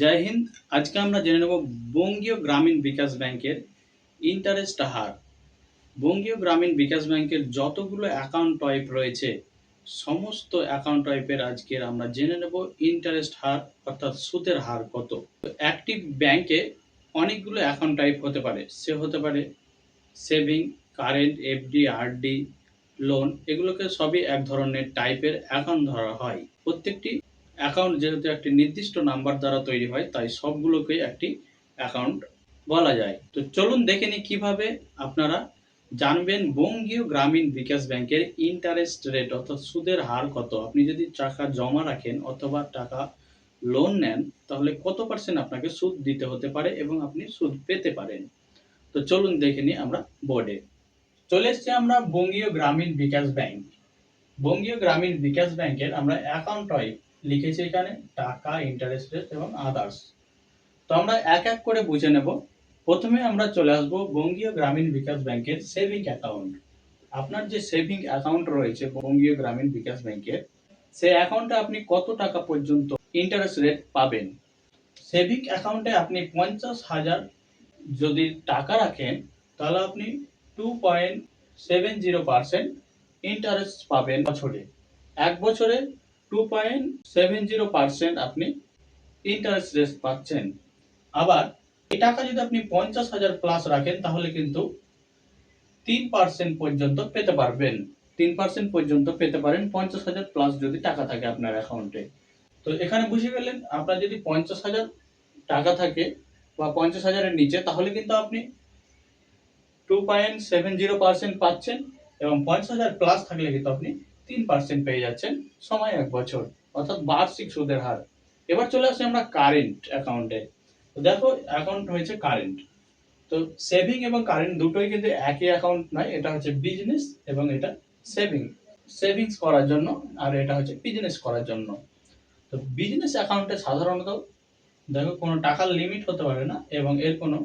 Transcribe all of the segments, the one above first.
জয় হিন্দ। আজকে আমরা জেনে নেব বঙ্গীয় গ্রামীণ বিকাশ ব্যাংকের ইন্টারেস্ট হার। বঙ্গীয় গ্রামীণ বিকাশ ব্যাংকের যতগুলো অ্যাকাউন্ট টাইপ রয়েছে, সমস্ত অ্যাকাউন্ট টাইপের আজকের আমরা জেনে নেব ইন্টারেস্ট হার, অর্থাৎ সুদের হার কত। একটি ব্যাংকে অনেকগুলো অ্যাকাউন্ট টাইপ হতে পারে। সে হতে পারে saving current FD RD loan এগুলোকে সবই এক ধরনের টাইপের অ্যাকাউন্ট ধরা হয়। প্রত্যেকটি অ্যাকাউন্ট যেহেতু একটি নির্দিষ্ট নাম্বার দ্বারা তৈরি হয়, তাই সবগুলোকে একটি অ্যাকাউন্ট বলা যায়। তো চলুন দেখে নিই কীভাবে আপনারা জানবেন বঙ্গীয় গ্রামীণ বিকাশ ব্যাংকের ইন্টারেস্ট রেট অর্থাৎ সুদের হার কত। আপনি যদি টাকা জমা রাখেন অথবা টাকা লোন নেন, তাহলে কত পার্সেন্ট আপনাকে সুদ দিতে হতে পারে এবং আপনি সুদ পেতে পারেন। তো চলুন দেখে নিই আমরা বোর্ডে চলে এসছি আমরা বঙ্গীয় গ্রামীণ বিকাশ ব্যাংক। বঙ্গীয় গ্রামীণ বিকাশ ব্যাংকের আমরা অ্যাকাউন্ট টাইপ লিখেছি এখানে টাকা ইন্টারেস্ট রেট এবং আদার্স তো আমরা এক এক করে বুঝে নেব। প্রথমে আমরা চলে আসব বঙ্গীয় গ্রামীণ বিকাশ ব্যাংকের সেভিং অ্যাকাউন্ট আপনার যে সেভিং অ্যাকাউন্ট রয়েছে বঙ্গীয় গ্রামীণ বিকাশ ব্যাংকের সেই অ্যাকাউন্টে আপনি কত টাকা পর্যন্ত ইন্টারেস্ট রেট পাবেন? সেভিং অ্যাকাউন্টে আপনি পঞ্চাশ হাজার যদি টাকা রাখেন, তাহলে আপনি two point seven zero percent interest পাবেন বছরে। এক বছরে two point seven zero percent আপনি ইন্টারেস্ট রেট পাচ্ছেন। আবার এই টাকা যদি আপনি পঞ্চাশ হাজার প্লাস রাখেন, তাহলে কিন্তু তিন পার্সেন্ট পর্যন্ত পেতে পারবেন। তিন পার্সেন্ট পর্যন্ত পেতে পারেন, পঞ্চাশ হাজার প্লাস যদি টাকা থাকে আপনার অ্যাকাউন্টে তো এখানে বুঝে গেলেন, আপনার যদি পঞ্চাশ হাজার টাকা থাকে বা পঞ্চাশ হাজারের নিচে, তাহলে কিন্তু আপনি two point seven zero percent পাচ্ছেন এবং পঞ্চাশ হাজার প্লাস থাকলে কিন্তু আপনি তিন পার্সেন্ট পেয়ে যাচ্ছেন সময় এক বছর, অর্থাৎ বার্ষিক সুদের হার। এবার চলে আসি আমরা কারেন্ট অ্যাকাউন্টে তো দেখো অ্যাকাউন্ট হয়েছে কারেন্ট তো সেভিং এবং কারেন্ট দুটোই কিন্তু একই অ্যাকাউন্ট নয়, এটা হচ্ছে বিজনেস এবং এটা সেভিং সেভিংস করার জন্য আর এটা হচ্ছে বিজনেস করার জন্য। তো বিজনেস অ্যাকাউন্টে সাধারণত দেখো, কোনো টাকার লিমিট হতে পারে না এবং এর কোনো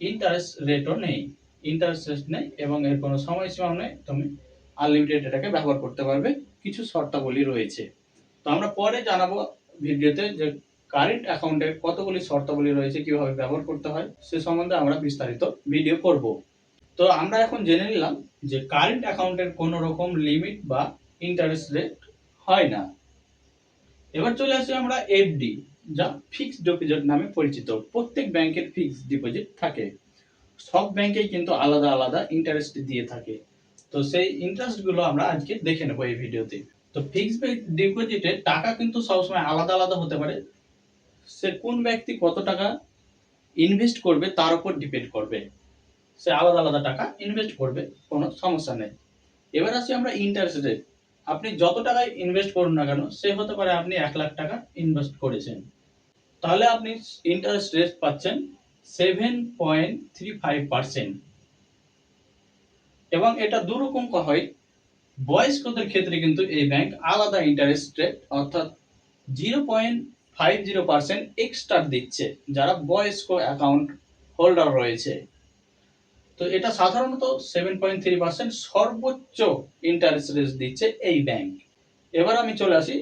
ইন্টারেস্ট রেটও নেই। ইন্টারেস্ট নেই এবং এর কোনো সময়সীমাও নেই। তুমি আনলিমিটেড এটাকে ব্যবহার করতে পারবে। কিছু শর্তাবলী রয়েছে। তো আমরা পরে জানাব ভিডিওতে যে কারেন্ট অ্যাকাউন্টের কতগুলি শর্তাবলী রয়েছে, কীভাবে ব্যবহার করতে হয়, সে সম্বন্ধে আমরা বিস্তারিত ভিডিও করব। তো আমরা এখন জেনে নিলাম যে কারেন্ট অ্যাকাউন্টের কোনো রকম লিমিট বা ইন্টারেস্ট রেট হয় না। এবার চলে আসি আমরা এফডি যা ফিক্সড ডিপোজিট নামে পরিচিত। প্রত্যেক ব্যাংকের ফিক্সড ডিপোজিট থাকে। সব ব্যাংকেই কিন্তু আলাদা আলাদা ইন্টারেস্ট দিয়ে থাকে। তো সেই ইন্টারেস্টগুলো আমরা আজকে দেখে নেব এই ভিডিওতে তো ফিক্সড ডিপোজিটে টাকা কিন্তু সবসময় আলাদা আলাদা হতে পারে। সে কোন ব্যক্তি কত টাকা ইনভেস্ট করবে তার উপর ডিপেন্ড করবে। সে আলাদা আলাদা টাকা ইনভেস্ট করবে, কোনো সমস্যা নেই। এবার আসি আমরা ইন্টারেস্ট রেট আপনি যত টাকায় ইনভেস্ট করুন না কেন, সে হতে পারে আপনি এক লাখ টাকা ইনভেস্ট করেছেন। তাহলে আপনি ইন্টারেস্ট রেট পাচ্ছেন seven point three five percent এবং এটা দুরকম হয়। বয়স্কদের ক্ষেত্রে কিন্তু এই ব্যাংক আলাদা ইন্টারেস্ট রেট অর্থাৎ zero point five zero percent extra দিচ্ছে, যারা বয়স্ক অ্যাকাউন্ট হোল্ডার রয়েছে। তো এটা সাধারণত সেভেন পয়েন্ট থ্রি পার্সেন্ট সর্বোচ্চ ইন্টারেস্ট রেট দিচ্ছে এই ব্যাংক এবার আমি চলে আসি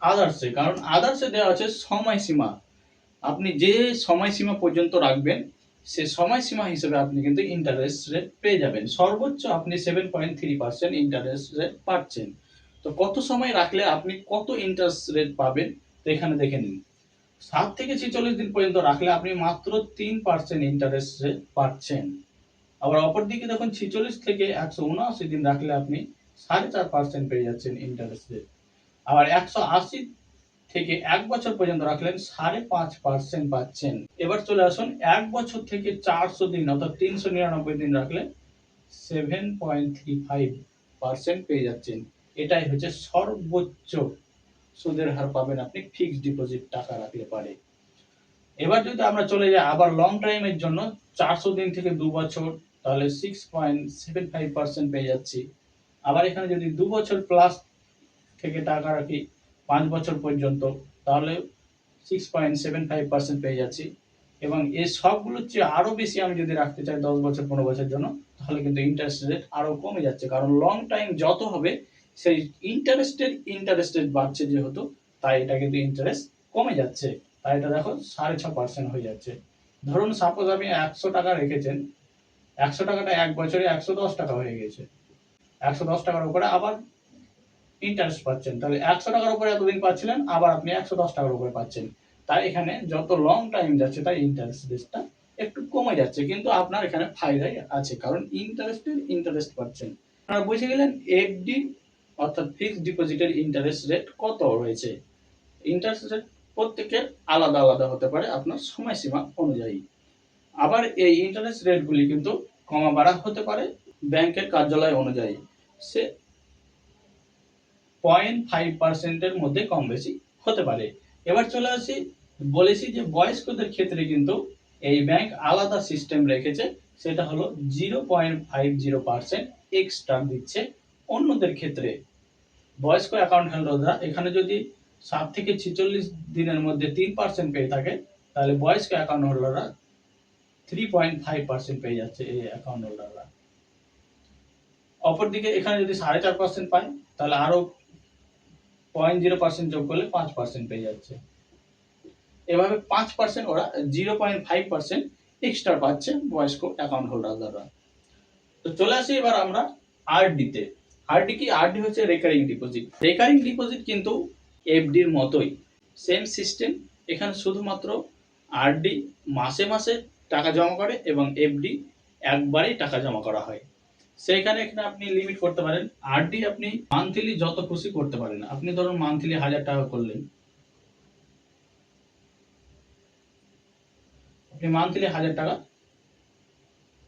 আদার্সে কারণ আদার্সে দেওয়া আছে সময়সীমা। আপনি যে সময়সীমা পর্যন্ত রাখবেন সে সময়সীমা হিসেবে আপনি কিন্তু ইন্টারেস্ট রেট পেয়ে যাবেন। সর্বোচ্চ আপনি seven point three percent interest rate পাচ্ছেন। তো কত সময় রাখলে আপনি কত ইন্টারেস্ট রেট পাবেন? তো এখানে দেখে নিন। সাত থেকে ছেচল্লিশ দিন পর্যন্ত রাখলে আপনি মাত্র তিন পার্সেন্ট ইন্টারেস্ট রেট পাচ্ছেন। আবার অপরদিকে দেখুন, ছেচল্লিশ থেকে একশো উনআশি দিন রাখলে আপনি সাড়ে চার পার্সেন্ট পেয়ে যাচ্ছেন ইন্টারেস্ট রেট আবার একশো আশি থেকে এক বছর পর্যন্ত রাখলেন সাড়ে পাঁচ পার্সেন্ট পাচ্ছেন। এবার চলে আসুন, এক বছর থেকে চারশো দিন, অর্থাৎ তিনশো নিরানব্বই দিন রাখলে seven point three five percent পেয়ে যাচ্ছেন। এটাই হচ্ছে সর্বোচ্চ সুদের হার পাবেন আপনি ফিক্সড ডিপোজিট টাকা রাখলে পারে। এবার যদি আমরা চলে যাই আবার লং টাইমের জন্য, চারশো দিন থেকে দু বছর, তাহলে six point seven five percent পেয়ে যাচ্ছি। আবার এখানে যদি দু বছর প্লাস থেকে টাকা রাখি পাঁচ বছর পর্যন্ত, তাহলে six point seven five percent পেয়ে যাচ্ছি। এবং এই সবগুলোর চেয়ে আরও বেশি আমি যদি রাখতে চাই দশ বছর, পনেরো বছরের জন্য, তাহলে কিন্তু ইন্টারেস্ট রেট আরও কমে যাচ্ছে। কারণ লং টাইম যত হবে, সেই ইন্টারেস্টের ইন্টারেস্ট রেট বাড়ছে যেহেতু, তাই এটা কিন্তু ইন্টারেস্ট কমে যাচ্ছে। তাই এটা দেখো সাড়ে ছ পার্সেন্ট হয়ে যাচ্ছে। ধরুন সাপোজ আপনি একশো টাকা রেখেছেন, একশো টাকাটা এক বছরে একশো দশ টাকা হয়ে গেছে। একশো দশ টাকার উপরে আবার ইন্টারেস্ট পাচ্ছেন। তাহলে একশো টাকার উপরে এতদিন পাচ্ছিলেন, আবার আপনি একশো দশ টাকার উপরে পাচ্ছেন। তাই এখানে যত লং টাইম যাচ্ছে তাই ইন্টারেস্ট রেটটা একটু কমে যাচ্ছে। কিন্তু আপনার এখানে ফায়দাই আছে, কারণ ইন্টারেস্টের ইন্টারেস্ট পাচ্ছেন। আপনারা বুঝে গেলেন এফডি অর্থাৎ ফিক্সড ডিপোজিটের ইন্টারেস্ট রেট কত রয়েছে? ইন্টারেস্ট রেট প্রত্যেকের আলাদা আলাদা হতে পারে আপনার সময়সীমা অনুযায়ী। আবার এই ইন্টারেস্ট রেটগুলি কিন্তু কমা বাড়া হতে পারে ব্যাংকের কার্যালয় অনুযায়ী। সে পয়েন্ট ফাইভ পার্সেন্টের মধ্যে কম বেশি হতে পারে। এবার চলে আসি, বলেছি যে বয়স্কদের ক্ষেত্রে কিন্তু এই ব্যাংক আলাদা সিস্টেম রেখেছে, সেটা হলো zero point five zero percent extra দিচ্ছে অন্যদের ক্ষেত্রে। বয়স্ক অ্যাকাউন্ট হোল্ডাররা এখানে যদি সাত থেকে ছেচল্লিশ দিনের মধ্যে তিন পার্সেন্ট পেয়ে থাকে, তাহলে বয়স্ক অ্যাকাউন্ট হোল্ডাররা থ্রি পয়েন্ট ফাইভ পার্সেন্ট পেয়ে যাচ্ছে এই অ্যাকাউন্ট হোল্ডাররা অপরদিকে এখানে যদি সাড়ে চার পার্সেন্ট পায়, তাহলে আরও পয়েন্ট জিরো পার্সেন্ট যোগ করলে পাঁচ পার্সেন্ট পেয়ে যাচ্ছে। এভাবে পাঁচ পার্সেন্ট ওরা zero point five percent extra পাচ্ছে বয়স্ক অ্যাকাউন্ট হোল্ডাররা তো চলে আসি এবার আমরা আরডিতে আরডি কি? আরডি হচ্ছে রেকারিং ডিপোজিট রেকারিং ডিপোজিট কিন্তু এফডির মতোই সেম সিস্টেম এখানে শুধুমাত্র আরডি মাসে মাসে টাকা জমা করে এবং এফডি একবারেই টাকা জমা করা হয়। সেইখানে এখানে আপনি লিমিট করতে পারেন। আরডি আপনি মান্থলি যত খুশি করতে পারেন। আপনি ধরুন মান্থলি হাজার টাকা করলেন। আপনি মান্থলি হাজার টাকা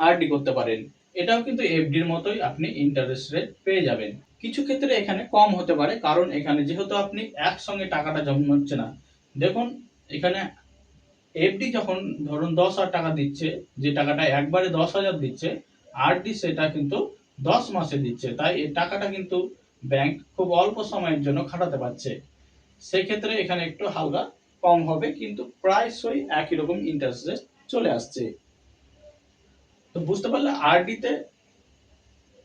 আরডি করতে পারেন। এটাও কিন্তু এফডির মতোই আপনি ইন্টারেস্ট রেট পেয়ে যাবেন। কিছু ক্ষেত্রে এখানে কম হতে পারে, কারণ এখানে যেহেতু আপনি একসঙ্গে টাকাটা জমাচ্ছে না। দেখুন, এখানে এফডি যখন ধরুন দশ হাজার টাকা দিচ্ছে, যে টাকাটা একবারে দশ হাজার দিচ্ছে আরডি সেটা কিন্তু দশ মাসে দিচ্ছে। তাই এই টাকাটা কিন্তু ব্যাংক খুব অল্প সময়ের জন্য খাটাতে পারছে। সেক্ষেত্রে এখানে একটু হালকা কম হবে, কিন্তু প্রায়শই একই রকম ইন্টারেস্ট রেট চলে আসছে। তো বুঝতে পারলে আরডিতে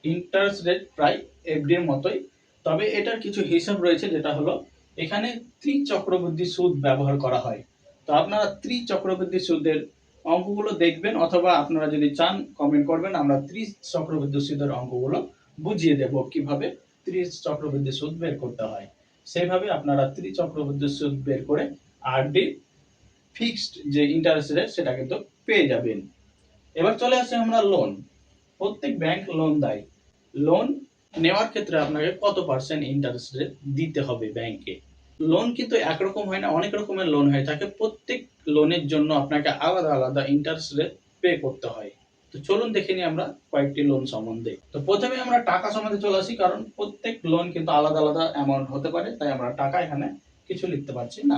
ইন্টারেস্ট রেট প্রায় এফডির মতোই। তবে এটার কিছু হিসাব রয়েছে, যেটা হলো এখানে ত্রিচক্রবৃদ্ধি সুদ ব্যবহার করা হয়। তো আপনারা ত্রিচক্রবৃদ্ধি সুদের অঙ্কগুলো দেখবেন অথবা আপনারা যদি চান কমেন্ট করবেন, আমরা ত্রিশ চক্রবৃদ্ধি সুদের অঙ্কগুলো বুঝিয়ে দেব কীভাবে ত্রিশ চক্রবৃদ্ধি সুদ বের করতে হয়। সেইভাবে আপনারা ত্রিশ ত্রিচক্রবৃদ্ধি সুদ বের করে আরডি ফিক্সড যে ইন্টারেস্ট রেট সেটা কিন্তু পেয়ে যাবেন। এবার চলে আসে আমরা লোন প্রত্যেক ব্যাংক লোন দেয়। লোন নেওয়ার ক্ষেত্রে আপনাকে কত পার্সেন্ট ইন্টারেস্ট রেট দিতে হবে ব্যাংকে লোন কিন্তু একরকম হয় না, অনেক রকমের লোন হয়। থাকে প্রত্যেক লোনের জন্য আপনাকে আলাদা আলাদা ইন্টারেস্ট রেট পে করতে হয়। তো চলুন দেখে নিই আমরা কয়েকটি লোন সম্বন্ধে। তো প্রথমে আমরা টাকা সম্বন্ধে চলে আসি, কারণ প্রত্যেক লোন কিন্তু আলাদা আলাদা অ্যামাউন্ট হতে পারে, তাই আমরা টাকা এখানে কিছু লিখতে পারছি না।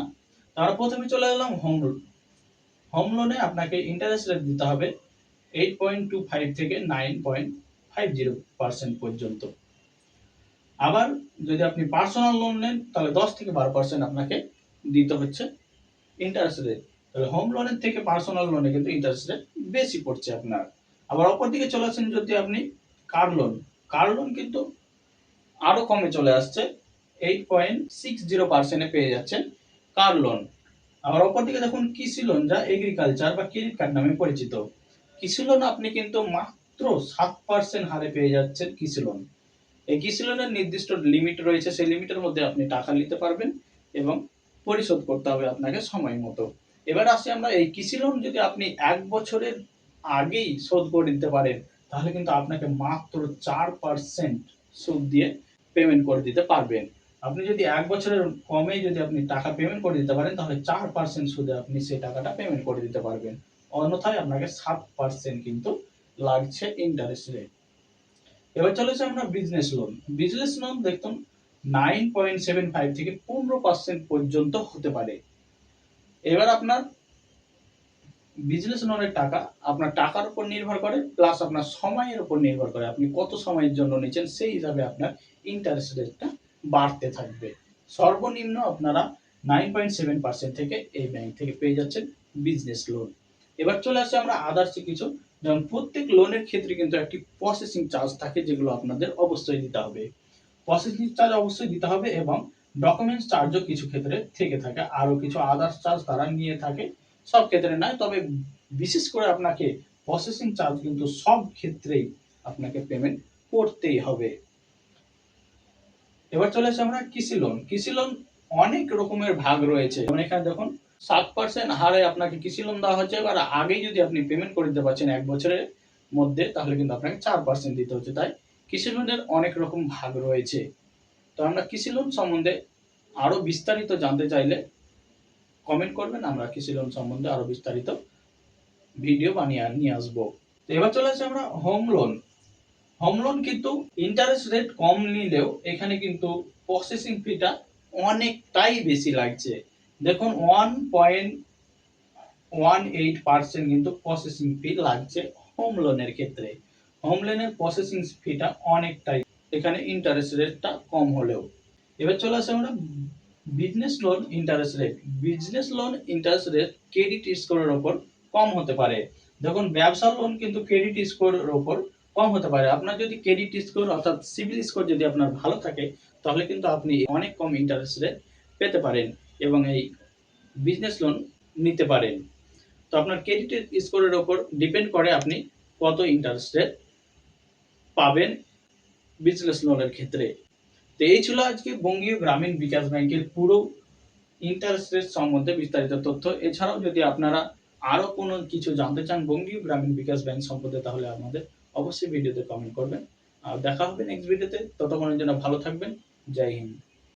তার প্রথমে চলে এলাম হোম লোন হোম লোনে আপনাকে ইন্টারেস্ট রেট দিতে হবে এইট পয়েন্ট টু ফাইভ থেকে nine point five zero percent পর্যন্ত। আবার যদি আপনি পার্সোনাল লোন নেন, তাহলে দশ থেকে বারো পার্সেন্ট আপনাকে দিতে হচ্ছে। ইন্টারেস্ট রেট তাহলে হোম লোনের থেকে পার্সোনাল লোনে কিন্তু ইন্টারেস্ট রেট বেশি পড়ছে আপনার। আবার অপর দিকে চলে আসেন যদি আপনি কার লোন কার লোন কিন্তু আরও কমে চলে আসছে এইট পয়েন্ট সিক্স জিরো পার্সেন্টে পেয়ে যাচ্ছেন কার লোন আবার অপর দিকে দেখুন কৃষি লোন যা এগ্রিকালচার বা ক্রেডিট কার্ড নামে পরিচিত। কৃষি লোন আপনি কিন্তু মাত্র সাত পার্সেন্ট হারে পেয়ে যাচ্ছেন কৃষি লোন এই কৃষি লোনের নির্দিষ্ট লিমিট রয়েছে, সেই লিমিটের মধ্যে আপনি টাকা নিতে পারবেন এবং পরিশোধ করতে হবে আপনাকে সময় মতো। এবার আসি আমরা এই কৃষি লোন যদি আপনি এক বছরের আগেই শোধ করে দিতে পারেন, তাহলে কিন্তু আপনাকে মাত্র চার পার্সেন্ট সুদ দিয়ে পেমেন্ট করে দিতে পারবেন। আপনি যদি এক বছরের কমে যদি আপনি টাকা পেমেন্ট করে দিতে পারেন, তাহলে চার পার্সেন্ট সুদে আপনি সেই টাকাটা পেমেন্ট করে দিতে পারবেন। অন্যথায় আপনাকে সাত পার্সেন্ট কিন্তু লাগছে ইন্টারেস্ট রেট এবার চলেছে আমরা বিজনেস লোন বিজনেস লোন দেখতাম নাইন পয়েন্ট সেভেন ফাইভ থেকে পনেরো পার্সেন্ট পর্যন্ত হতে পারে। এবার আপনার বিজনেস লোনের টাকা আপনার টাকার উপর নির্ভর করে প্লাস আপনার সময়ের উপর নির্ভর করে। আপনি কত সময়ের জন্য নিচ্ছেন, সেই হিসাবে আপনার ইন্টারেস্ট রেটটা বাড়তে থাকবে। সর্বনিম্ন আপনারা নাইন পয়েন্ট সেভেন পার্সেন্ট থেকে এই ব্যাংক থেকে পেয়ে যাচ্ছেন বিজনেস লোন এবার চলে আসছে আমরা আদার্স কিছু যেমন প্রত্যেক লোনের ক্ষেত্রে কিন্তু একটি প্রসেসিং চার্জ থাকে যেগুলো আপনাদের অবশ্যই দিতে হবে। প্রসেসিং চার্জ অবশ্যই দিতে হবে এবং ডকুমেন্টস চার্জও কিছু ক্ষেত্রে থেকে থাকে। আরও কিছু আদার্স চার্জ তারা নিয়ে থাকে। সব ক্ষেত্রে নয়, তবে বিশেষ করে আপনাকে প্রসেসিং চার্জ কিন্তু সব ক্ষেত্রেই আপনাকে পেমেন্ট করতেই হবে। এবার চলে আসে আমরা কৃষি লোন কৃষি লোন অনেক রকমের ভাগ রয়েছে। যেমন এখানে দেখুন সাত পার্সেন্ট হারে আপনাকে কৃষি লোন দেওয়া হচ্ছে। এবার আগেই যদি আপনি পেমেন্ট করে দিতে পারছেন এক বছরের মধ্যে, তাহলে কিন্তু আপনাকে চার পার্সেন্ট দিতে হচ্ছে। তাই কৃষি লোনের অনেক রকম ভাগ রয়েছে। তো আমরা কৃষি লোন সম্বন্ধে আরও বিস্তারিত জানতে চাইলে কমেন্ট করবেন, আমরা কৃষি লোন সম্বন্ধে আরও বিস্তারিত ভিডিও বানিয়ে নিয়ে আসব। তো এবার চলে আসছে আমরা হোম লোন হোম লোন কিন্তু ইন্টারেস্ট রেট কম নিলেও এখানে কিন্তু প্রসেসিং ফিটা অনেকটাই বেশি লাগছে। দেখুন one point one eight percent কিন্তু প্রসেসিং ফি লাগছে হোম লোনের ক্ষেত্রে। হোম লোনের প্রসেসিং ফিটা অনেকটাই, এখানে ইন্টারেস্ট রেটটা কম হলেও। এবার চলে আসে আমরা business loan interest rate business loan interest rate credit স্কোরের ওপর কম হতে পারে। দেখুন ব্যবসা লোন কিন্তু ক্রেডিট স্কোরের ওপর কম হতে পারে। আপনার যদি ক্রেডিট স্কোর অর্থাৎ সিভিল স্কোর যদি আপনার ভালো থাকে, তাহলে কিন্তু আপনি অনেক কম ইন্টারেস্ট রেট পেতে পারেন। এবং এই বিজনেস লোন নিতে পারেন। তো আপনার ক্রেডিট স্কোরের ওপর ডিপেন্ড করে আপনি কত ইন্টারেস্ট রেট পাবেন বিজনেস লোনের ক্ষেত্রে। তো এই ছিল আজকে বঙ্গীয় গ্রামীণ বিকাশ ব্যাংকের পুরো ইন্টারেস্ট রেট সম্বন্ধে বিস্তারিত তথ্য। এছাড়াও যদি আপনারা আরও কোনো কিছু জানতে চান বঙ্গীয় গ্রামীণ বিকাশ ব্যাংক সম্বন্ধে, তাহলে আমাদের অবশ্যই ভিডিওতে কমেন্ট করবেন। আর দেখা হবে নেক্সট ভিডিওতে ততক্ষণের জন্য ভালো থাকবেন। জয় হিন্দ।